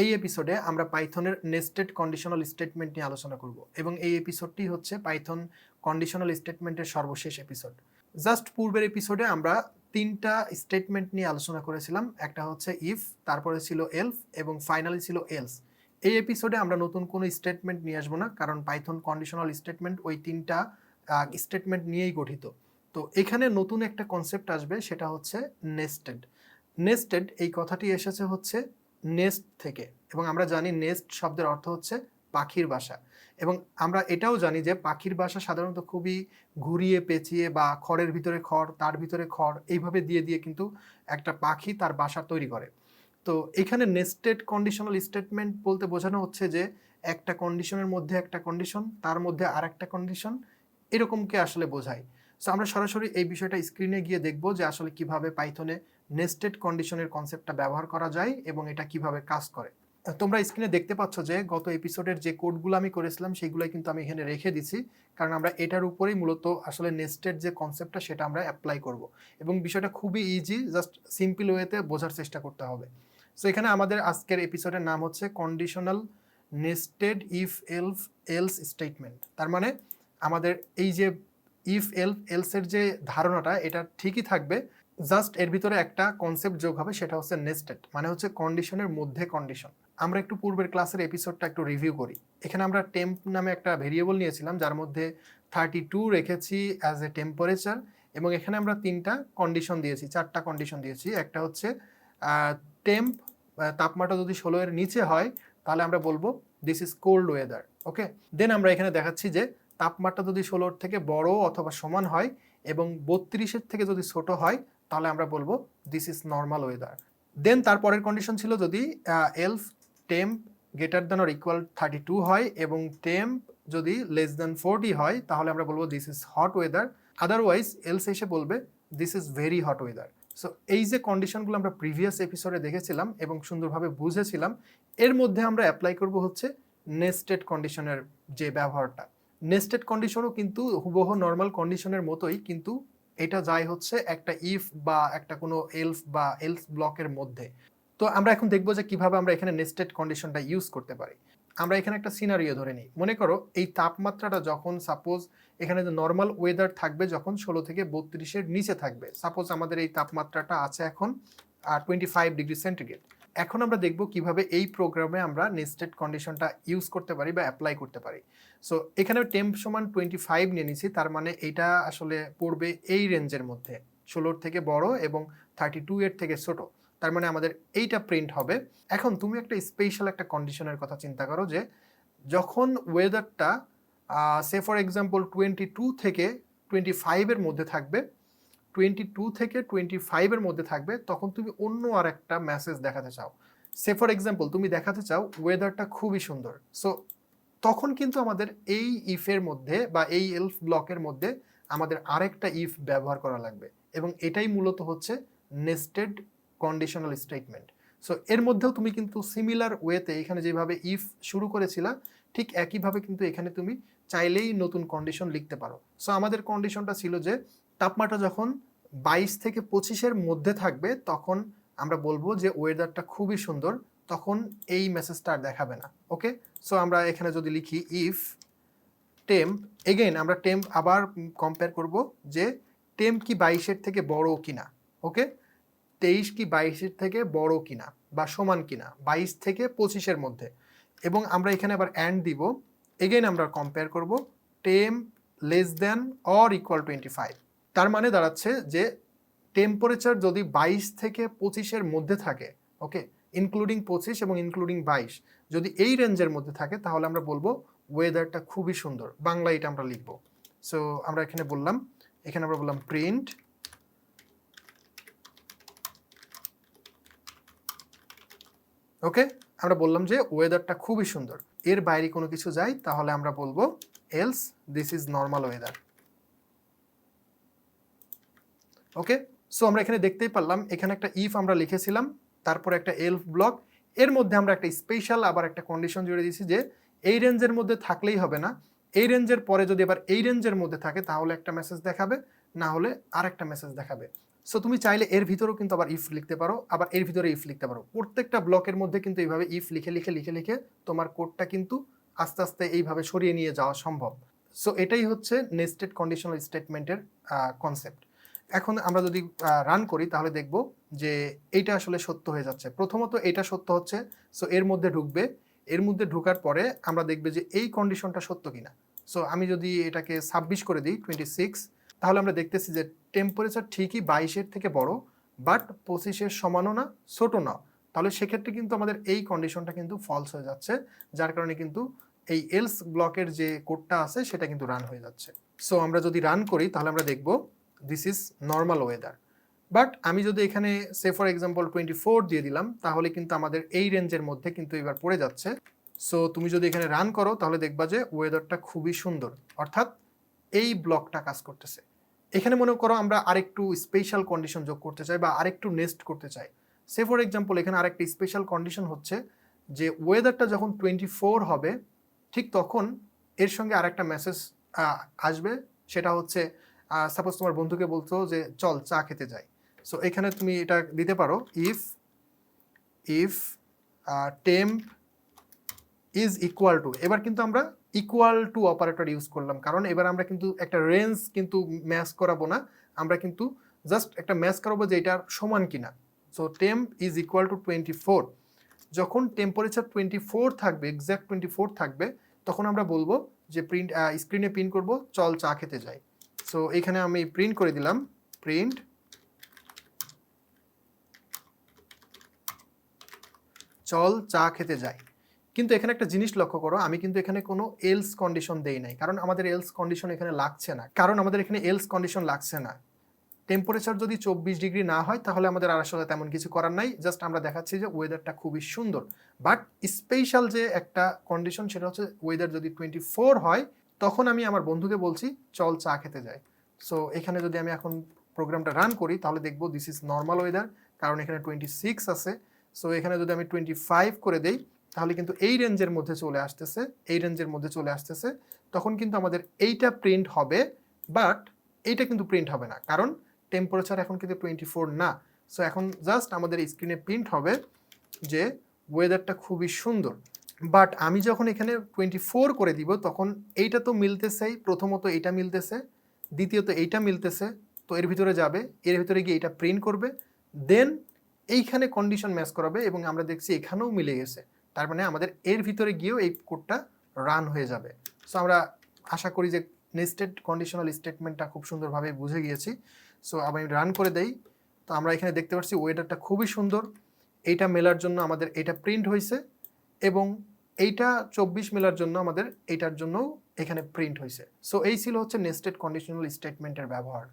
এই এপিসোডে আমরা পাইথনের নেস্টেড কন্ডিশনাল স্টেটমেন্ট নিয়ে আলোচনা করব এবং এই এপিসোডটি হচ্ছে পাইথন কন্ডিশনাল স্টেটমেন্টের সর্বশেষ এপিসোড জাস্ট পূর্বের এপিসোডে আমরা তিনটা স্টেটমেন্ট নিয়ে আলোচনা করেছিলাম, একটা হচ্ছে ইফ তারপরে ছিল এলফ এবং ফাইনালি ছিল এলস এই এপিসোডে আমরা নতুন কোনো স্টেটমেন্ট নিয়ে আসব না, কারণ পাইথন কন্ডিশনাল স্টেটমেন্ট ওই তিনটা স্টেটমেন্ট নিয়েই গঠিত। তো এখানে নতুন একটা কনসেপ্ট আসবে, সেটা হচ্ছে নেস্টেড নেস্টেড এই কথাটি এসেছে হচ্ছে নেস্ট থেকে, এবং আমরা জানি নেস্ট শব্দের অর্থ হচ্ছে পাখির বাসা। এবং আমরা এটাও জানি যে পাখির বাসা সাধারণত খুবই ঘুরিয়ে, পেঁচিয়ে বা খড়ের ভিতরে খড়, তার ভিতরে খড়, এইভাবে দিয়ে দিয়ে কিন্তু একটা পাখি তার বাসা তৈরি করে। তো এখানে নেস্টেড কন্ডিশনাল স্টেটমেন্ট বলতে বোঝানো হচ্ছে যে একটা কন্ডিশনের মধ্যে একটা কন্ডিশন তার মধ্যে আর একটা কন্ডিশন এরকমকে আসলে বোঝায়। সো আমরা সরাসরি এই বিষয়টা স্ক্রিনে গিয়ে দেখব যে আসলে কীভাবে পাইথনে নেস্টেড কন্ডিশনের কনসেপ্টটা ব্যবহার করা যায় এবং এটা কীভাবে কাজ করে। তোমরা স্ক্রিনে দেখতে পাচ্ছ যে গত এপিসোডের যে কোডগুলো আমি করেছিলাম সেগুলোই কিন্তু আমি এখানে রেখে দিছি, কারণ আমরা এটার উপরেই মূলত আসলে নেস্টেড যে কনসেপ্টটা সেটা আমরা অ্যাপ্লাই করব। এবং বিষয়টা খুবই ইজি জাস্ট সিম্পল ওয়েতে বোঝার চেষ্টা করতে হবে। সো এখানে আমাদের আজকের এপিসোডের নাম হচ্ছে conditional nested if elif else statement তার মানে আমাদের এই যে ইফ এল এলসের যে ধারণাটা, এটা ঠিকই থাকবে। জাস্ট এর ভিতরে একটা কনসেপ্ট যোগ হবে, সেটা হচ্ছে নেস্টেড মানে হচ্ছে কন্ডিশনের মধ্যে কন্ডিশন আমরা একটু পূর্বের ক্লাসের এপিসোডটা একটু রিভিউ করি। এখানে আমরা টেম্প নামে একটা ভেরিয়েবল নিয়েছিলাম, যার মধ্যে থার্টি টু রেখেছি অ্যাজ এ টেম্পারেচার এবং এখানে আমরা তিনটা কন্ডিশন দিয়েছি, চারটা কন্ডিশন দিয়েছি। একটা হচ্ছে টেম্প তাপমাত্রা যদি ষোলো এর নিচে হয়, তাহলে আমরা বলব this is cold weather okay then আমরা এখানে দেখাচ্ছি যে তাপমাত্রা যদি ষোলোর থেকে বড় অথবা সমান হয় এবং বত্রিশের থেকে যদি ছোট হয়, তাহলে আমরা বলব this is normal weather then তারপরের কন্ডিশন ছিল যদি elif temp greater than or equal thirty two হয় এবং টেম্প যদি লেস দ্যান ফোরটি হয়, তাহলে আমরা বলব this is hot weather otherwise else এসে বলবে this is very hot weather so এই যে কন্ডিশনগুলো আমরা প্রিভিয়াস এপিসোডে দেখেছিলাম এবং সুন্দরভাবে বুঝেছিলাম, এর মধ্যে আমরা অ্যাপ্লাই করব হচ্ছে নেস্টেড কন্ডিশনের যে ব্যবহারটা। নেস্টেড কন্ডিশনও কিন্তু হুবহ নর্মাল কন্ডিশনের মতোই, কিন্তু এটা যায় হচ্ছে একটা ইফ বা একটা কোনো এলফ বা এলস ব্লকের মধ্যে। তো আমরা এখন দেখব যে কীভাবে আমরা এখানে নেস্টেড কন্ডিশনটা ইউজ করতে পারি। আমরা এখানে একটা সিনারিও ধরে নিই। মনে করো এই তাপমাত্রাটা যখন সাপোজ এখানে যে নর্মাল ওয়েদার থাকবে যখন ষোলো থেকে বত্রিশের নিচে থাকবে। সাপোজ আমাদের এই তাপমাত্রাটা আছে এখন টোয়েন্টি ফাইভ ডিগ্রি সেন্টিগ্রেড এখন আমরা দেখব কীভাবে এই প্রোগ্রামে আমরা নেস্টেড কন্ডিশনটা ইউজ করতে পারি বা অ্যাপ্লাই করতে পারি। সো এখানে টেম্প সমান টোয়েন্টি ফাইভ নিয়ে নিছি, তার মানে এটা আসলে পড়বে এই রেঞ্জের মধ্যে, ষোলোর থেকে বড় এবং থার্টি টু এর থেকে ছোট। তার মানে আমাদের এইটা প্রিন্ট হবে। এখন তুমি একটা স্পেশাল একটা কন্ডিশনের কথা চিন্তা করো যে, যখন ওয়েদারটা say for example twenty two থেকে টোয়েন্টি ফাইভের মধ্যে থাকবে টোয়েন্টি টু থেকে টোয়েন্টি ফাইভের মধ্যে থাকবে, তখন তুমি অন্য আর একটা মেসেজ দেখাতে চাও। সে ফর এক্সাম্পল তুমি দেখাতে চাও ওয়েদারটা খুবই সুন্দর। সো তখন কিন্তু আমাদের এই ইফের মধ্যে বা এই এলফ ব্লকের মধ্যে আমাদের আরেকটা ইফ ব্যবহার করা লাগবে। এবং এটাই মূলত হচ্ছে নেস্টেড কন্ডিশনাল স্টেটমেন্ট সো এর মধ্যেও তুমি কিন্তু সিমিলার ওয়েতে এখানে যেভাবে ইফ শুরু করেছিলা, ঠিক একইভাবে কিন্তু এখানে তুমি চাইলেই নতুন কন্ডিশন লিখতে পারো। সো আমাদের কন্ডিশনটা ছিল যে, তাপমাত্রা যখন বাইশ থেকে পঁচিশের মধ্যে থাকবে, তখন আমরা বলব যে ওয়েদারটা খুবই সুন্দর, তখন এই মেসেজটা আর দেখাবে না। ওকে সো আমরা এখানে যদি লিখি ইফ টেম্প এগেইন আমরা টেম্প আবার কম্পেয়ার করব যে টেম্প কি বাইশের থেকে বড় কিনা। ওকে তেইশ কি বাইশের থেকে বড় কিনা বা সমান কিনা, বাইশ থেকে পঁচিশের মধ্যে। এবং আমরা এখানে আবার অ্যান্ড দিব এগেইন আমরা কম্পেয়ার করব temp less than or equal twenty five তার মানে দাঁড়াচ্ছে যে টেম্পারেচার যদি বাইশ থেকে পঁচিশের মধ্যে থাকে ওকে ইনক্লুডিং পঁচিশ এবং ইনক্লুডিং বাইশ, যদি এই রেঞ্জের মধ্যে থাকে, তাহলে আমরা বলব ওয়েদারটা খুবই সুন্দর। বাংলা এটা আমরা লিখব। সো আমরা এখানে বললাম, এখানে আমরা বললাম প্রিন্ট ওকে আমরা বললাম যে ওয়েদারটা খুবই সুন্দর। এর বাইরে কোনো কিছু যায়, তাহলে আমরা বলব else this is normal weather okay so আমরা এখানে দেখতেই পারলাম, এখানে একটা ইফ আমরা লিখেছিলাম, তারপর একটা এলফ ব্লক এর মধ্যে আমরা একটা স্পেশাল আবার একটা কন্ডিশন জুড়ে দিয়েছি যে, এই রেঞ্জের মধ্যে থাকলেই হবে না। এই রেঞ্জের পরে যদি আবার এই রেঞ্জের মধ্যে থাকে, তাহলে একটা মেসেজ দেখাবে, না হলে আর একটা মেসেজ দেখাবে। সো তুমি চাইলে এর ভিতরেও কিন্তু আবার ইফ লিখতে পারো, আবার এর ভিতরে ইফ লিখতে পারো। প্রত্যেকটা ব্লকের মধ্যে কিন্তু এইভাবে ইফ লিখে লিখে লিখে লিখে তোমার কোডটা কিন্তু আস্তে আস্তে এইভাবে সরিয়ে নিয়ে যাওয়া সম্ভব। সো এটাই হচ্ছে নেস্টেড কন্ডিশনাল স্টেটমেন্টের কনসেপ্ট এখন আমরা যদি রান করি, তাহলে দেখব যে এইটা আসলে সত্য হয়ে যাচ্ছে। প্রথমত এটা সত্য হচ্ছে সো এর মধ্যে ঢুকবে। এর মধ্যে ঢোকার পরে আমরা দেখবে যে এই কন্ডিশনটা সত্য কিনা। সো আমি যদি এটাকে ছাব্বিশ করে দিই টোয়েন্টি সিক্স তাহলে আমরা দেখতেছি যে টেম্পারেচার ঠিকই বাইশের থেকে বড় বাট পঁচিশের সমানও না ছোটো না। তাহলে সেক্ষেত্রে কিন্তু আমাদের এই কন্ডিশনটা কিন্তু ফলস হয়ে যাচ্ছে, যার কারণে কিন্তু এই এলস ব্লকের যে কোডটা আছে, সেটা কিন্তু রান হয়ে যাচ্ছে। সো আমরা যদি রান করি, তাহলে আমরা দেখব this is normal weather but আমি যদি এখানে say for example twenty four দিয়ে দিলাম, তাহলে কিন্তু আমাদের এই রেঞ্জের মধ্যে কিন্তু এবার পড়ে যাচ্ছে। সো তুমি যদি এখানে রান করো, তাহলে দেখবা যে ওয়েদারটা খুবই সুন্দর, অর্থাৎ এই ব্লকটা কাজ করতেছে। এখানে মনে করো আমরা আরেকটু স্পেশাল কন্ডিশন যোগ করতে চাই বা আরেকটু নেস্ট করতে চাই। সে ফর এক্সাম্পল এখানে আরেকটা স্পেশাল কন্ডিশন হচ্ছে যে ওয়েদারটা যখন টোয়েন্টি ফোর হবে, ঠিক তখন এর সঙ্গে আরেকটা মেসেজ আসবে। সেটা হচ্ছে সাপোজ তোমার বন্ধুকে বলতো যে, চল চা খেতে যাই। সো এখানে তুমি এটা দিতে পারো। If if temp is equal to এবার কিন্তু আমরা ইকুয়াল টু অপারেটর ইউজ করলাম। কারণ এবার আমরা কিন্তু একটা রেঞ্জ কিন্তু ম্যাচ করাবো না। আমরা কিন্তু জাস্ট একটা ম্যাচ করাবো যে এটার সমান কিনা। So temp is equal to twenty four যখন টেম্পারেচার টোয়েন্টি ফোর থাকবে এক্স্যাক্ট টোয়েন্টি ফোর থাকবে, তখন আমরা বলব যে প্রিন্ট স্ক্রিনে প্রিন্ট করব, চল চা খেতে যাই। সো এখানে আমি প্রিন্ট করে দিলাম। প্রিন্ট চল চা খেতে যাই। কিন্তু এখানে একটা জিনিস লক্ষ্য করো, আমি কিন্তু এখানে কোনো এলস কন্ডিশন দেই নাই। কারণ আমাদের এলস কন্ডিশন এখানে লাগছে না। কারণ আমাদের এখানে এলস কন্ডিশন লাগছে না। টেম্পারেচার যদি চব্বিশ ডিগ্রি না হয়, তাহলে আমাদের আর আসলে তেমন কিছু করার নাই। জাস্ট আমরা দেখাচ্ছি যে ওয়েদারটা খুবই সুন্দর। বাট স্পেশাল যে একটা কন্ডিশন সেটা হচ্ছে ওয়েদার যদি টোয়েন্টি ফোর হয়, তখন আমি আমার বন্ধুকে বলছি, চল চা খেতে যাই। সো এখানে যদি আমি এখন প্রোগ্রামটা রান করি, তাহলে দেখব দিস ইজ নর্মাল ওয়েদার কারণ এখানে টোয়েন্টি সিক্স আছে। সো এখানে যদি আমি টোয়েন্টি ফাইভ করে দেই তাহলে কিন্তু এই রেঞ্জের মধ্যে চলে আসতেছে, এই রেঞ্জের মধ্যে চলে আসতেছে। তখন কিন্তু আমাদের এইটা প্রিন্ট হবে বাট এইটা কিন্তু প্রিন্ট হবে না। কারণ টেম্পারেচার এখন কিন্তু টোয়েন্টি ফোর না। সো এখন জাস্ট আমাদের স্ক্রিনে প্রিন্ট হবে যে ওয়েদারটা খুবই সুন্দর। বাট আমি যখন এখানে টোয়েন্টি ফোর করে দিব, তখন এইটা তো মিলতেছেই, প্রথমত এইটা মিলতেছে, দ্বিতীয়ত এইটা মিলতেছে, তো এর ভিতরে যাবে, এর ভিতরে গিয়ে এটা প্রিন্ট করবে দেন এইখানে কন্ডিশন ম্যাচ করাবে এবং আমরা দেখছি এখানেও মিলে গেছে। তার মানে আমাদের এর ভিতরে গিয়েও এই কোডটা রান হয়ে যাবে। সো আমরা আশা করি যে নেস্টেড কন্ডিশনাল স্টেটমেন্টটা খুব সুন্দরভাবে বুঝে গিয়েছি। সো আমি রান করে দেই। তো আমরা এখানে দেখতে পাচ্ছি ওয়েদারটা খুবই সুন্দর। এইটা মেলার জন্য আমাদের এটা প্রিন্ট হয়েছে এবং এইটা চব্বিশ মেলার জন্য আমাদের এইটার জন্যও এখানে প্রিন্ট হয়েছে। সো এই ছিল হচ্ছে নেস্টেড কন্ডিশনাল স্টেটমেন্টের ব্যবহার।